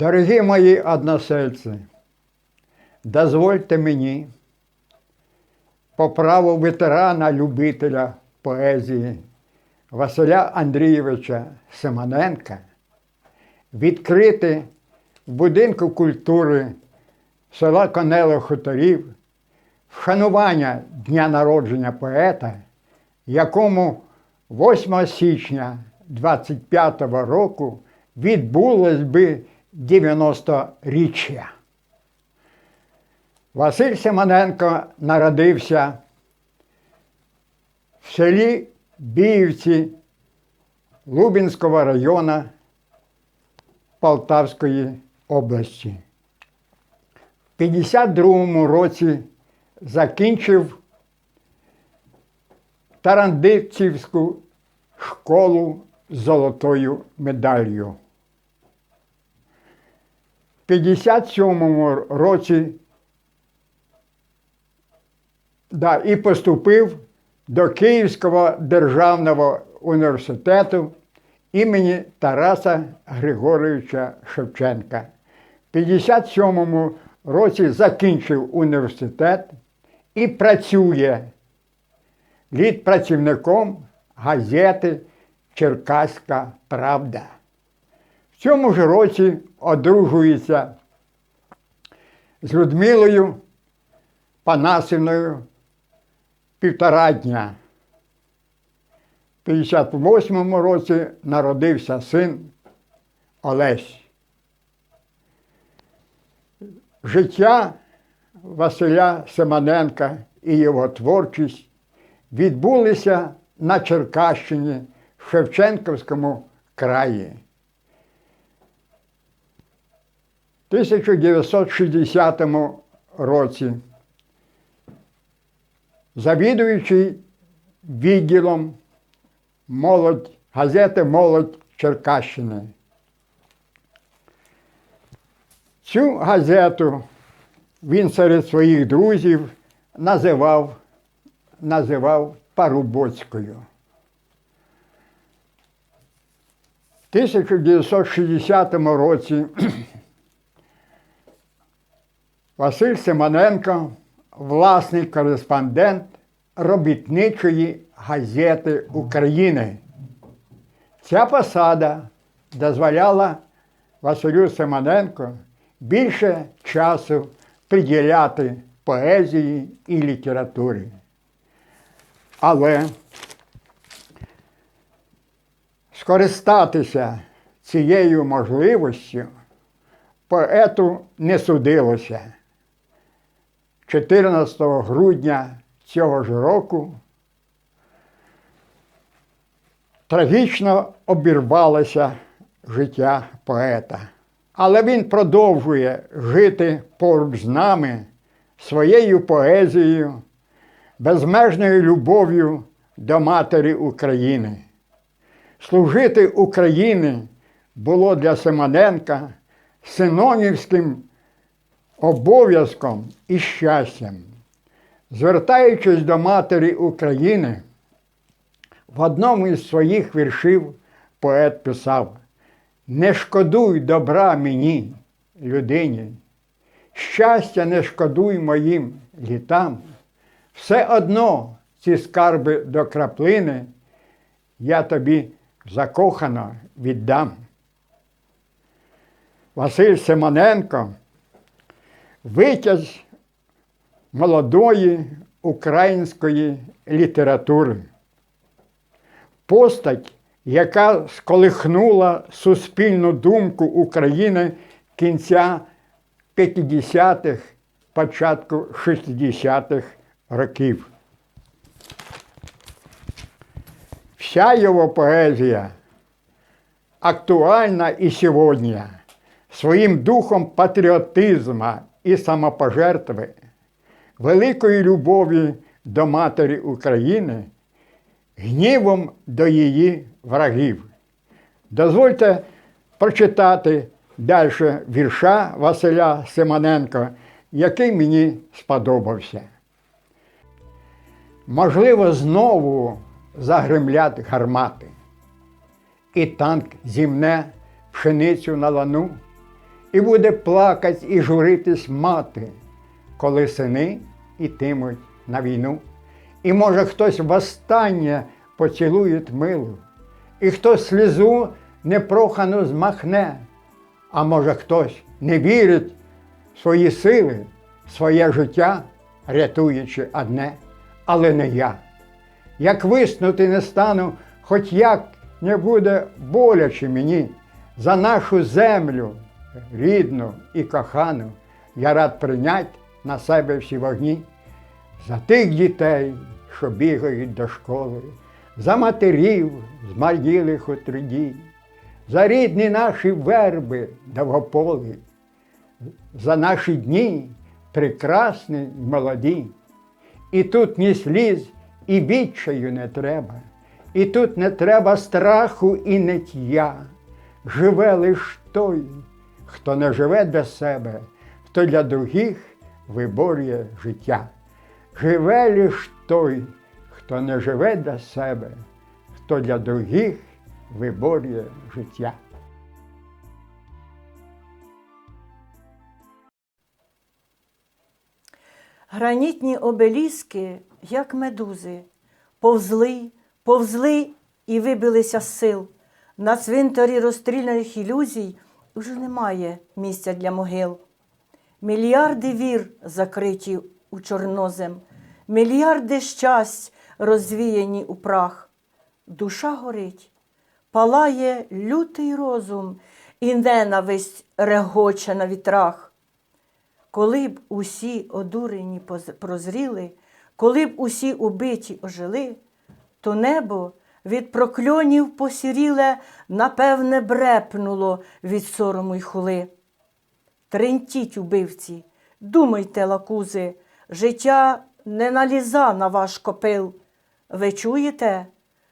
Дорогі мої односельці, дозвольте мені по праву ветерана-любителя поезії Василя Андрійовича Симоненка відкрити в будинку культури села Конело Хуторів вшанування дня народження поета, якому 8 січня 25-го року відбулось би 90-річчя. Василь Симоненко народився в селі Біївці Лубінського району Полтавської області. В 52-му році закінчив Тарандицівську школу з золотою медаллю. В 57-му році да, і поступив до Київського державного університету імені Тараса Григоровича Шевченка. В 57-му році закінчив університет і працює літпрацівником газети Черкаська Правда. Цьому ж році одружується з Людмилою Панасівною півтора дня. В 58-му році народився син Олесь. Життя Василя Семененка і його творчість відбулися на Черкащині в Шевченківському краї. В 1960 році завідуючий відділом молодь, газети Молодь Черкащини. Цю газету він серед своїх друзів називав, називав Парубоцькою. В 1960 році Василь Симоненко, власний кореспондент робітничої газети України. Ця посада дозволяла Василю Симоненко більше часу приділяти поезії і літературі. Але скористатися цією можливістю поету не судилося. 14 грудня цього ж року трагічно обірвалося життя поета. Але він продовжує жити поруч з нами своєю поезією, безмежною любов'ю до матері України. Служити Україні було для Симоненка синонівським обов'язком і щастям. Звертаючись до матері України, в одному із своїх віршів поет писав: Не шкодуй добра мені, людині, щастя не шкодуй моїм літам, все одно ці скарби до краплини я тобі закохано віддам. Василь Симоненко витязь молодої української літератури. Постать, яка сколихнула суспільну думку України кінця 50-х, початку 60-х років. Вся його поезія актуальна і сьогодні своїм духом патріотизму і самопожертви, великої любові до матері України, гнівом до її врагів. Дозвольте прочитати далі вірша Василя Симоненко, який мені сподобався. Можливо, знову загремлять гармати, і танк зімне пшеницю на лану, і буде плакать і журитись мати, коли сини ітимуть на війну. І може хтось востаннє поцілує милу, і хтось слізу непрохану змахне, а може хтось не вірить в свої сили, своє життя, рятуючи одне, але не я. Як виснути не стану, хоч як не буде боляче мені за нашу землю, рідну і кохану, я рад прийняти на себе всі вогні, за тих дітей, що бігають до школи, за матерів змар'їлих у труді, за рідні наші верби довгополі, за наші дні прекрасні й молоді. І тут ні сліз, і відчаю не треба, і тут не треба страху і нетья. Живе лиш той, хто не живе для себе, хто для других виборює життя. Живе лиш той, хто не живе для себе, хто для других виборює життя. Гранітні обеліски, як медузи, повзли, повзли і вибилися з сил. На цвинтарі розстріляних ілюзій уже немає місця для могил. Мільярди вір закриті у чорнозем, мільярди щасть розвіяні у прах. Душа горить, палає лютий розум, і ненависть регоче на вітрах. Коли б усі одурені прозріли, коли б усі убиті ожили, то небо від прокльонів посіріле, напевне, брепнуло від сорому й хули. Трентіть, убивці, думайте, лакузи, життя не наліза на ваш копил. Ви чуєте?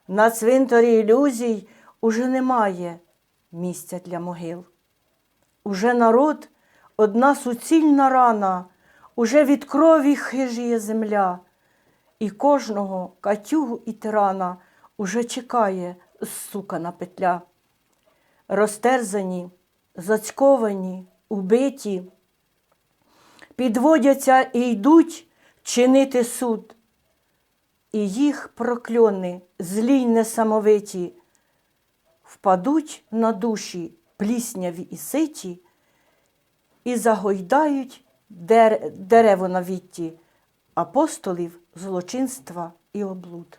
На цвинтарі ілюзій уже немає місця для могил. Уже народ одна суцільна рана, уже від крові хижіє земля, і кожного катюгу і тирана уже чекає сукана петля. Розтерзані, зацьковані, убиті, підводяться і йдуть чинити суд. І їх прокльони, злі й несамовиті, впадуть на душі плісняві і ситі, і загойдають дер- дерево на вітті апостолів злочинства і облуд.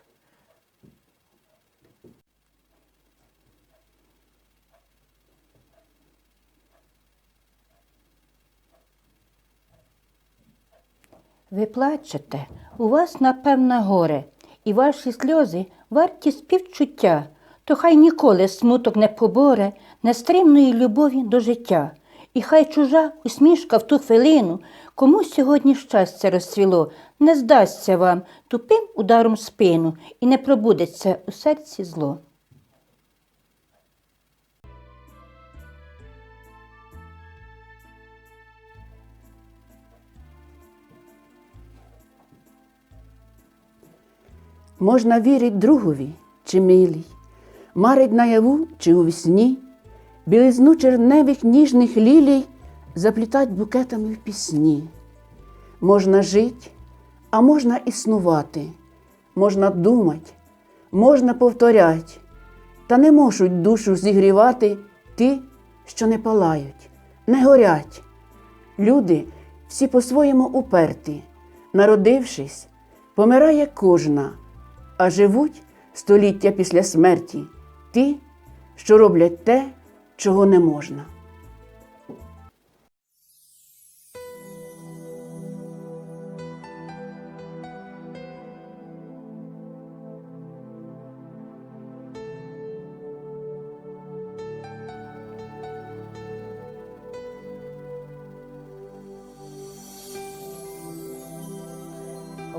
Ви плачете, у вас, напевно, горе, і ваші сльози варті співчуття, то хай ніколи смуток не поборе нестримної любові до життя. І хай чужа усмішка в ту хвилину, кому сьогодні щастя розцвіло, не здасться вам тупим ударом спину і не пробудеться у серці зло. Можна вірить другові чи милій, марить наяву чи у вісні, білизну черневих ніжних лілій заплітать букетами в пісні. Можна жить, а можна існувати, можна думать, можна повторять, та не можуть душу зігрівати ті, що не палають, не горять. Люди всі по-своєму уперті, народившись, помирає кожна, а живуть століття після смерті ті, що роблять те, чого не можна.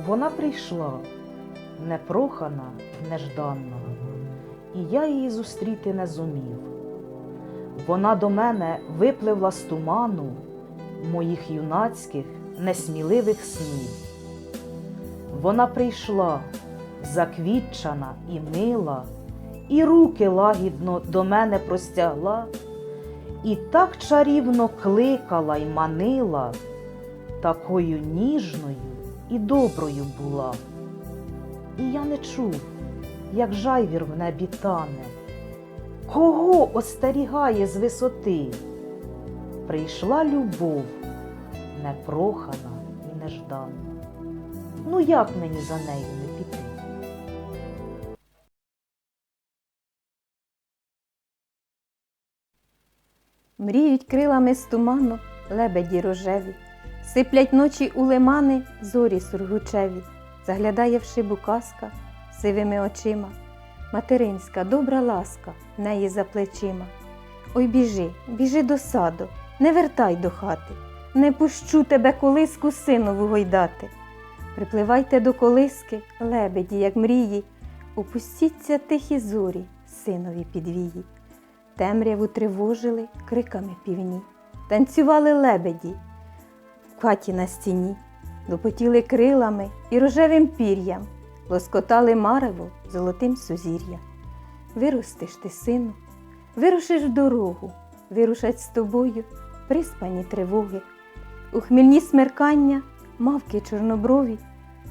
Вона прийшла, непрохана, нежданна, і я її зустріти не зумів. Вона до мене випливла з туману моїх юнацьких, несміливих снів. Вона прийшла, заквітчана і мила, і руки лагідно до мене простягла, і так чарівно кликала й манила, такою ніжною і доброю була. І я не чув, як жайвір в небі тане, кого остерігає з висоти. Прийшла любов, непрохана і неждана. Ну як мені за нею не піти? Мріють крилами з туману лебеді рожеві, сиплять ночі у лимани зорі сургучеві, заглядає в шибу казка сивими очима, материнська добра ласка в неї за плечима. Ой, біжи, біжи до саду, не вертай до хати, не пущу тебе колиску синову гойдати. Припливайте до колиски, лебеді, як мрії, опустіться тихі зорі, синові підвії. Темряву тривожили криками півні, танцювали лебеді в хаті на стіні, лопотіли крилами і рожевим пір'ям, лоскотали марево золотим сузір'я. Виростеш ти, сину, вирушиш в дорогу, вирушать з тобою приспані тривоги. У хмільні смеркання мавки чорноброві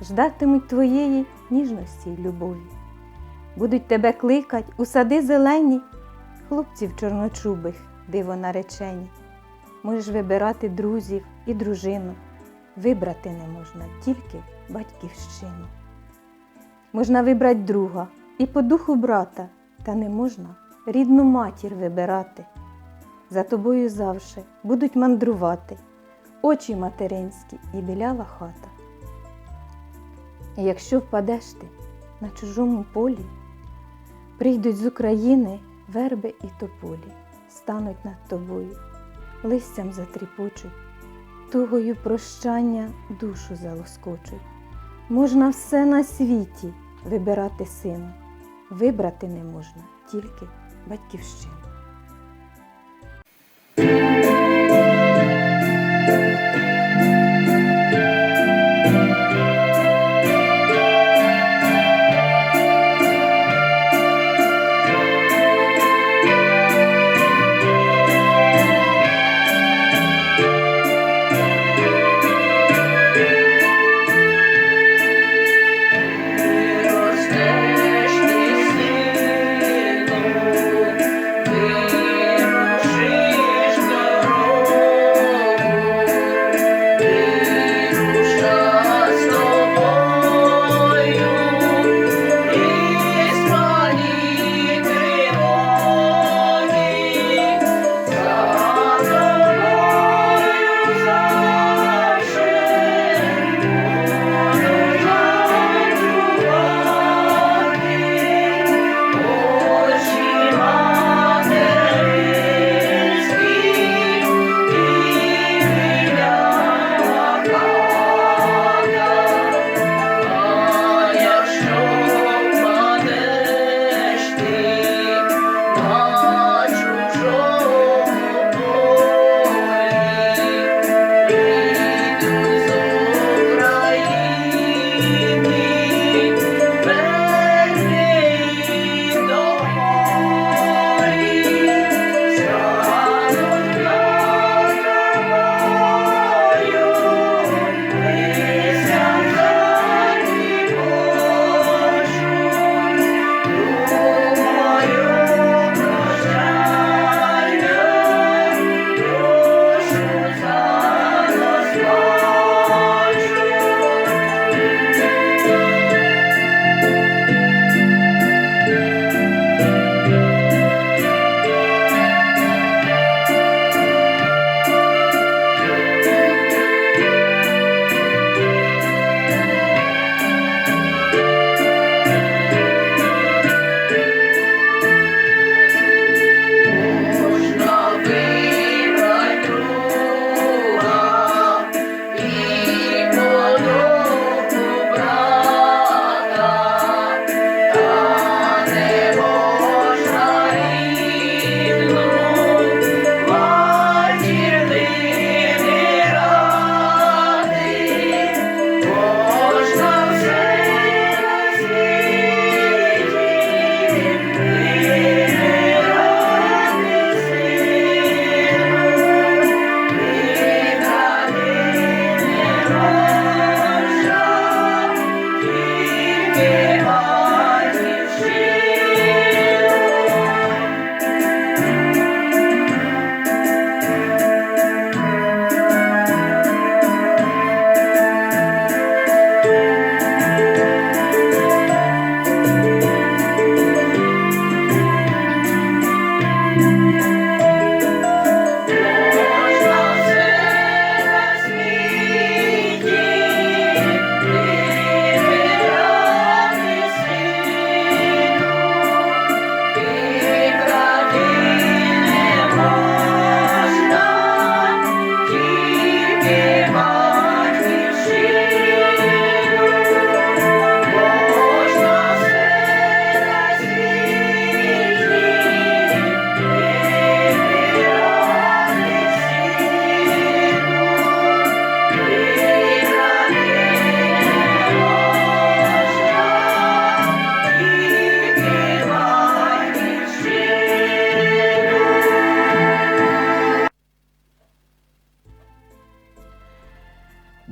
ждатимуть твоєї ніжності й любові. Будуть тебе кликать у сади зелені, хлопців чорночубих, диво наречені. Можеш вибирати друзів і дружину. Вибрати не можна тільки батьківщину. Можна вибрати друга і по духу брата, та не можна рідну матір вибирати. За тобою завше будуть мандрувати очі материнські і білява хата. І якщо впадеш ти на чужому полі, прийдуть з України верби і тополі, стануть над тобою, листям затріпочуть, тугою прощання душу залоскочуть. Можна все на світі вибирати сина, вибрати не можна тільки батьківщину.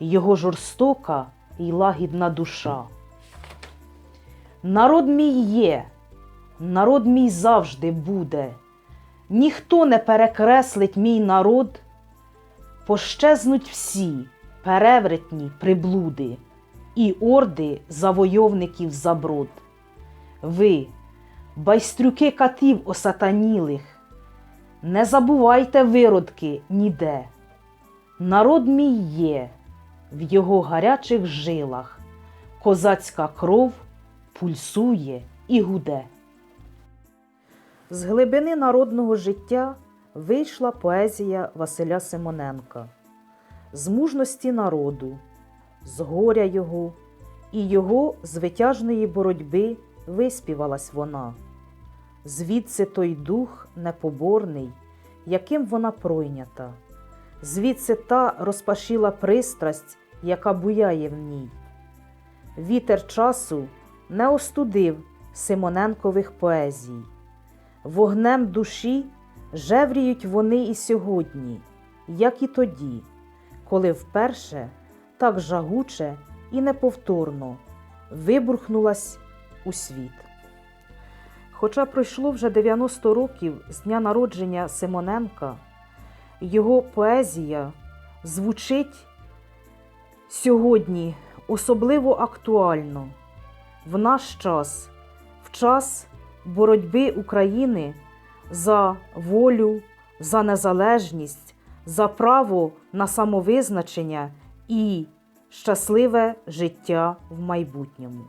його жорстока й лагідна душа. Народ мій є, народ мій завжди буде, ніхто не перекреслить мій народ, пощезнуть всі перевертні приблуди і орди завойовників заброд. Ви, байстрюки катів осатанілих, не забувайте виродки ніде. Народ мій є, в його гарячих жилах, козацька кров пульсує і гуде. З глибини народного життя вийшла поезія Василя Симоненка, з мужності народу, з горя його і його звитяжної боротьби виспівалась вона. Звідси той дух непоборний, яким вона пройнята, звідси та розпашіла пристрасть, яка буяє в ній. Вітер часу не остудив Симоненкових поезій. Вогнем душі жевріють вони і сьогодні, як і тоді, коли вперше так жагуче і неповторно вибурхнулась у світ. Хоча пройшло вже 90 років з дня народження Симоненка, його поезія звучить сьогодні особливо актуально в наш час, в час боротьби України за волю, за незалежність, за право на самовизначення і щасливе життя в майбутньому.